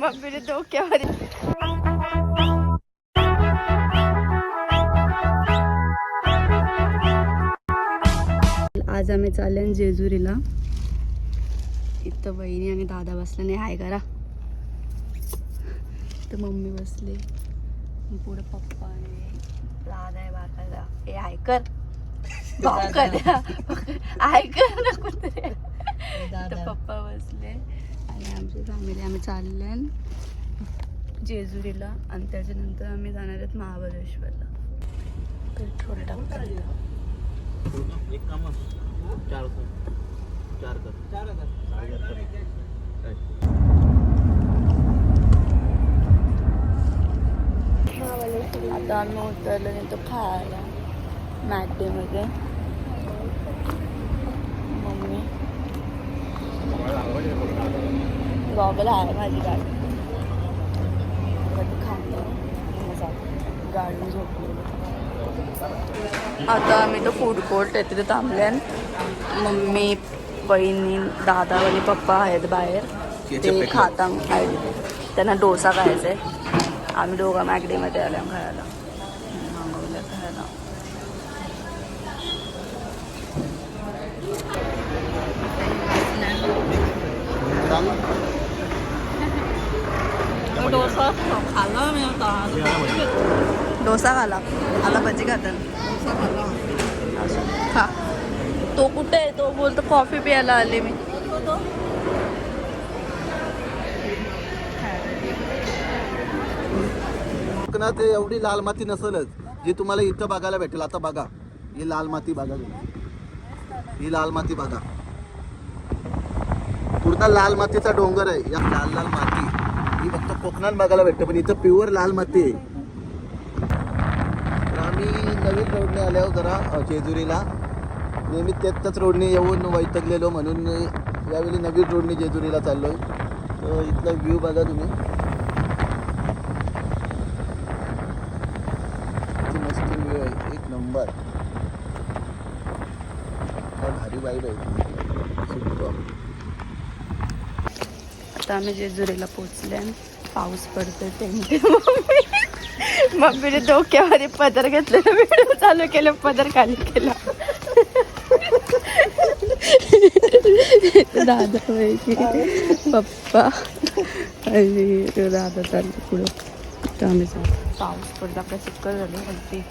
मम्मीने डोक्यावर आज आम्ही चालले जेजुरीला. इथं बहिणी आणि दादा बसले नाही हाय करा. तर मम्मी बसले. पुढे पप्पा आणि दादा आहे बाकाला ए हाय कर भाऊ कर हाय कर ना कुठे. तर पप्पा बसले. आणि आमची फॅमिली आम्ही चालले जेजुरीला. आणि त्याच्यानंतर आम्ही जाणार आहेत महाबळेश्वरला. पेट्रोल टाकायला एक काम चार कर चार कर चार आता आम्ही उतरलो नाही तो खायला. मॅकडेमध्ये मम्मी. गॉगल आहे माझी गाडी. खाल्लं गाडी झोपलेली आता आम्ही तो फूड कोर्ट आहे तिथे थांबल्यान मम्मी बहिणी दादा आणि पप्पा आहेत बाहेर. ते खाता त्यांना डोसा खायचा आहे आम्ही दोघं मॅगडीमध्ये आल्या खायला मागवलं खायला डोसा खाल्ला मी आता. डोसा खाला आला भजी खातात खा. तो कुठे आहे? तो बोलतो कॉफी प्यायला आले मी. कोकणात एवढी लाल माती नसेलच. जी तुम्हाला इथं बघायला भेटेल. आता बघा. ही लाल माती बघा तुम्ही. ही लाल माती बघा. पूर्ण लाल मातीचा डोंगर आहे. या लाल लाल माती. ही फक्त कोकणात बघायला भेटतं पण इथं प्युअर लाल माती आहे. तर आम्ही नवीन रोडने आल्यावर जरा जेजुरीला. नेहमी त्याच रोडने येऊन वैतगलेलो म्हणून यावेळी नवीन रोडने जेजुरीला चाललोय. तर इथला व्ह्यू बघा तुम्ही. मस्त व्ह्यू आहे. एक नंबर भारी वाईट आहे. सुपर आता आम्ही जेजुरीला पोचले आणि पाऊस पडतोय टेंट मम्मी. मम्मीने डोक्यावर पदर घेतलेला व्हिडिओ चालू केलं पदर खाली केला. दादा वहिनी पप्पा. आणि दादा चालले पुढं. तर आम्ही पाऊस पडला आपल्या चिक्कल झालं अगदी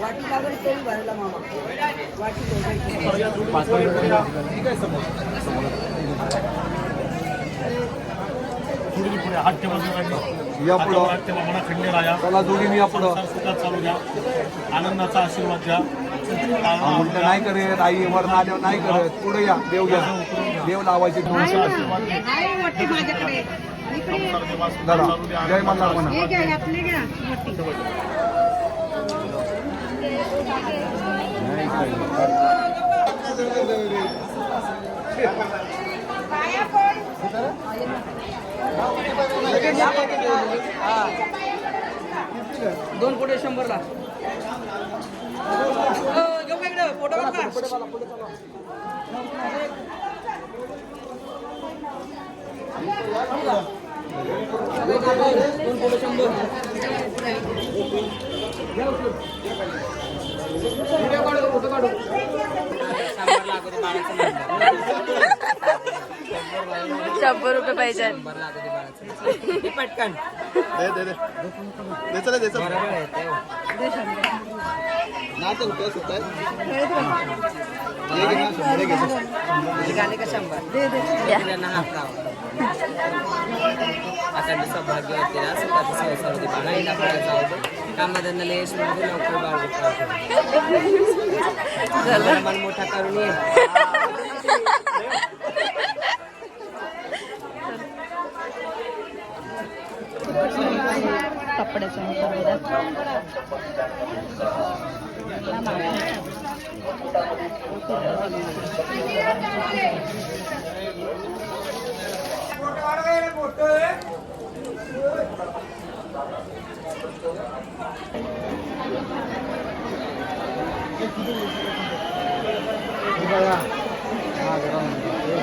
वाटी लागली तरी भरायला मामा वाटी या पुढं चला जोडीने या पुढं आनंदाचा आशीर्वाद द्या नाही करत आई वर आल्यावर नाही करत पुढे या देव घ्या देव लावायचे दादा जय मल्हार म्हणा दोन फोटो शंभरला. घेऊ का इकडं? फोटो काढ का? दोन फोटो शंभर रुपये पाहिजे. पटकन. दे दे दे. दे चला दे चला. ना तर रुपये सुद्धा हात अखंड सौभाग्यवती ना सुखाची संसारवती बाळा हिला फळाचा आवडतो. कामधंदा लेशमध्ये लवकर बाळ मन मोठा करून ये. कपड्याचा 이거야. 아, 이거를.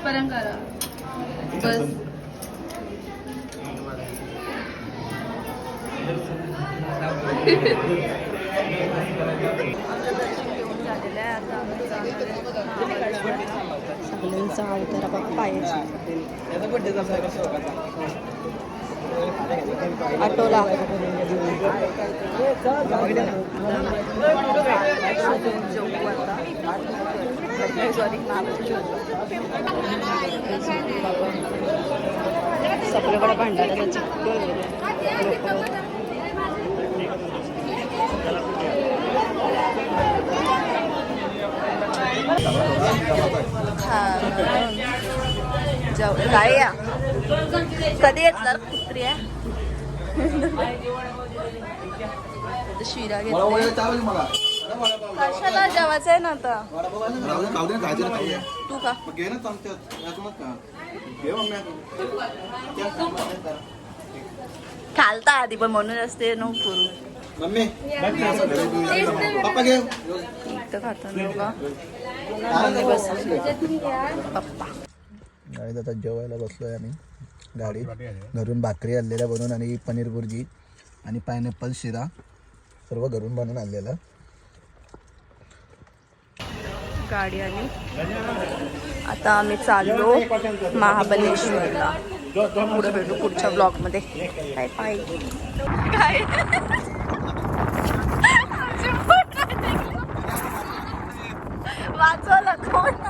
तिथपर्यंत करा. बस. सगळ्यांचा अवतारा बघ पायाची त्याचा बड्डे जसा आहे सॉरी सगळीकडे भांडायला जाऊ काय या कधी येत कुत्री आहे शिरा घेतला कशाला जेवायचं आहे ना आता? राहू दे, खाऊ दे ना, खायचं ना, खाऊ दे. तू का मग घे ना चमच्यात यातूनच का? घे मग खालता आधी पण म्हणून असते नो करू. मम्मी. पप्पा घे. का बस. पप्पा. गाडीत आता जेवायला बसलोय आम्ही. गाडीत. घरून भाकरी आणलेल्या बनवून आणि पनीर बुर्जी आणि पायनॅपल शिरा सर्व घरून बनवून आणलेलं. गाडी आली. आता आम्ही चाललो महाबलेश्वरला. पुढे भेटू पुढच्या ब्लॉगमध्ये. काय पाय काय वाचवलं कोण?